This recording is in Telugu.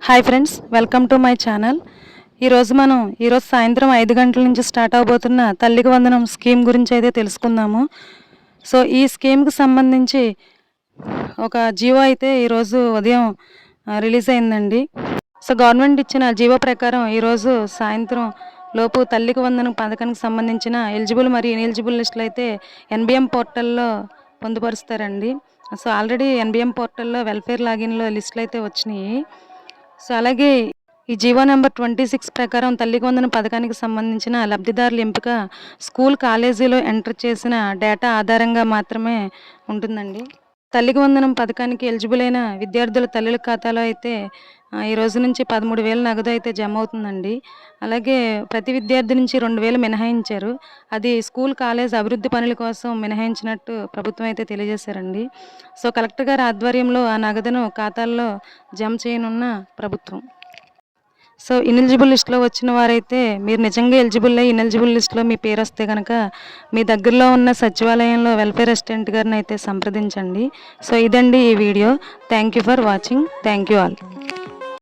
Hi friends welcome to my channel ఈరోజు మనం ఈరోజు సాయంత్రం ఐదు గంటల నుంచి స్టార్ట్ అవబోతున్న తల్లికి వందనం స్కీమ్ గురించి అయితే తెలుసుకుందాము. సో ఈ స్కీమ్కి సంబంధించి ఒక జీవో అయితే ఈరోజు ఉదయం రిలీజ్ అయిందండి. సో గవర్నమెంట్ ఇచ్చిన జీవో ప్రకారం ఈరోజు సాయంత్రం లోపు తల్లికి వందనం పథకానికి సంబంధించిన ఎలిజిబుల్ మరియు ఇన్ఎలిజిబుల్ లిస్టులు అయితే ఎన్బిఎం పోర్టల్లో పొందుపరుస్తారండి. So already N B M పోర్టల్లో వెల్ఫేర్ లాగిన్లో లిస్టులు అయితే వచ్చినాయి. సో అలాగే ఈ జీవో నెంబర్ ట్వంటీ సిక్స్ ప్రకారం తల్లి వందన పథకానికి సంబంధించిన లబ్ధిదారుల ఎంపిక స్కూల్ కాలేజీలో ఎంటర్ చేసిన డేటా ఆధారంగా మాత్రమే ఉంటుందండి. తల్లికి వందనం పథకానికి ఎలిజిబుల్ అయిన విద్యార్థుల తల్లుల ఖాతాలో అయితే ఈ రోజు నుంచి పదమూడు వేల నగదు అయితే జమ అవుతుందండి. అలాగే ప్రతి విద్యార్థి నుంచి రెండు వేలు మినహాయించారు. అది స్కూల్ కాలేజ్ అభివృద్ధి పనుల కోసం మినహాయించినట్టు ప్రభుత్వం అయితే తెలియజేశారండి. సో కలెక్టర్ గారి ఆధ్వర్యంలో ఆ నగదును ఖాతాల్లో జమ చేయనున్న ప్రభుత్వం. సో ఇనెలిజిబుల్ లిస్ట్లో వచ్చిన వారైతే మీరు నిజంగా ఎలిజిబుల్ అయ్యి ఇనెలిజిబుల్ లిస్ట్లో మీ పేరు వస్తే కనుక మీ దగ్గరలో ఉన్న సచివాలయంలో వెల్ఫేర్ అసిస్టెంట్ గారిని అయితే సంప్రదించండి. సో ఇదండి ఈ video. Thank you for watching. Thank you all.